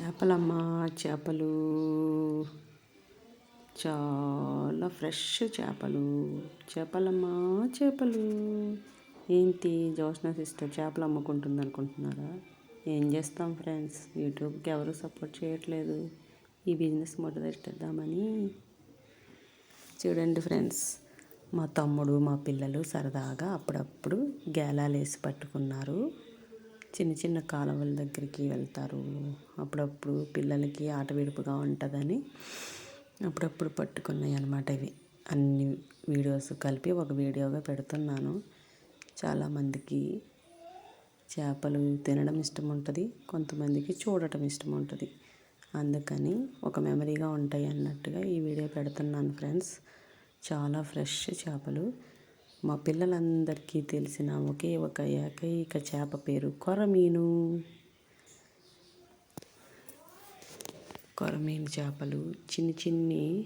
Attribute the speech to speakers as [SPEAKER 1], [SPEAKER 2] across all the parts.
[SPEAKER 1] చేపలమ్మ చేపలు. చాలా ఫ్రెష్ చేపలు. చేపలమ్మ చేపలు. ఏంటి జోష్న సిస్టర్ చేపలు అమ్ముకుంటుంది అనుకుంటున్నారా? ఏం చేస్తాం ఫ్రెండ్స్? యూట్యూబ్కి ఎవరు సపోర్ట్ చేయట్లేదు. ఈ బిజినెస్ మొదలెట్టేద్దామని చూడండి ఫ్రెండ్స్ మా తమ్ముడు మా పిల్లలు సరదాగా అప్పుడప్పుడు గేలాలు వేసి పట్టుకున్నారు. చిన్న చిన్న కాలువల దగ్గరికి వెళ్తారు. అప్పుడప్పుడు పిల్లలకి ఆట విడుపుగా ఉంటుందని అప్పుడప్పుడు పట్టుకున్నాయి అన్నమాట ఇవి. అన్ని వీడియోస్ కలిపి ఒక వీడియోగా పెడుతున్నాను. చాలామందికి చేపలు తినడం ఇష్టం ఉంటుంది కొంతమందికి చూడటం ఇష్టం ఉంటుంది అందుకని ఒక మెమరీగా ఉంటాయి అన్నట్టుగా ఈ వీడియో పెడుతున్నాను ఫ్రెండ్స్. చాలా ఫ్రెష్ చేపలు. మా పిల్లలందరికీ తెలిసిన ఒకే ఒక ఏకైక చేప పేరు కొరమీను. కొరమీను చేపలు చిన్ని చిన్ని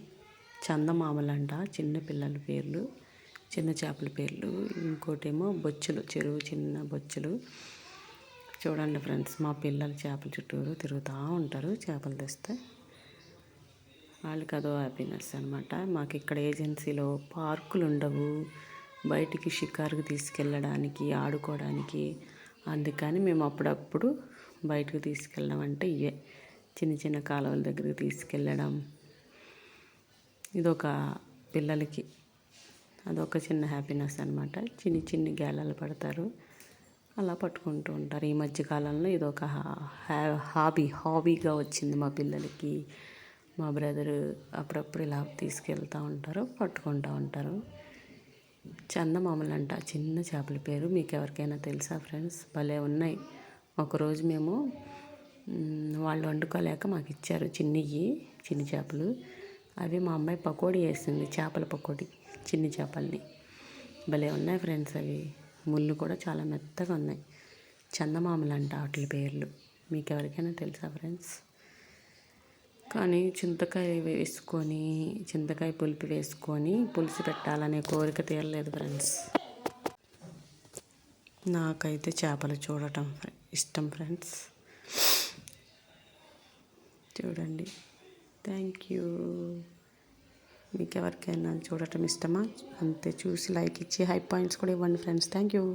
[SPEAKER 1] చందమామలంట చిన్న పిల్లల పేర్లు చిన్న చేపల పేర్లు ఇంకోటేమో బొచ్చులు చెరువు చిన్న బొచ్చులు. చూడండి ఫ్రెండ్స్ మా పిల్లలు చేపల చుట్టూరు తిరుగుతూ ఉంటారు చేపలు తెస్తే. వాళ్ళకి అదో హ్యాపీనెస్ అనమాట మాకు ఇక్కడ ఏజెన్సీలో పార్కులు ఉండవు బయటికి షికారుకు తీసుకెళ్ళడానికి ఆడుకోవడానికి. అందుకని మేము అప్పుడప్పుడు బయటకు తీసుకెళ్ళడం అంటే ఇవే. చిన్న చిన్న కాలువల దగ్గరికి తీసుకెళ్ళడం. ఇదొక పిల్లలకి అదొక చిన్న హ్యాపీనెస్ అనమాట చిన్ని చిన్ని గేలాలు పడతారు. అలా పట్టుకుంటూ ఉంటారు. ఈ మధ్యకాలంలో ఇదొక హాబీ హాబీగా వచ్చింది మా పిల్లలకి. మా బ్రదరు అప్పుడప్పుడు ఇలా తీసుకెళ్తూ ఉంటారు పట్టుకుంటూ ఉంటారు. చందమామలు అంట చిన్న చేపల పేరు మీకు ఎవరికైనా తెలుసా ఫ్రెండ్స్? భలే ఉన్నాయి. ఒకరోజు మేము వాళ్ళు వండుకోలేక మాకు ఇచ్చారు చిన్నవి చిన్ని చేపలు. అవి మా అమ్మాయి పకోడీ వేసింది చేపల పకోడీ చిన్ని చేపల్ని. భలే ఉన్నాయి ఫ్రెండ్స్ అవి. ముళ్ళు కూడా చాలా మెత్తగా ఉన్నాయి. చందమామలు అంట వాటి పేర్లు. మీకు ఎవరికైనా తెలుసా ఫ్రెండ్స్? కానీ చింతకాయ వేసుకొని చింతకాయ పులుపు వేసుకొని పులుసు పెట్టాలనే కోరిక తీరలేదు ఫ్రెండ్స్. నాకైతే చేపలు చూడటం ఇష్టం ఫ్రెండ్స్. చూడండి. Thank you. మీకు ఎవరికైనా చూడటం ఇష్టమా? అంతే చూసి లైక్ ఇచ్చి హై పాయింట్స్ కూడా ఇవ్వండి ఫ్రెండ్స్. Thank you.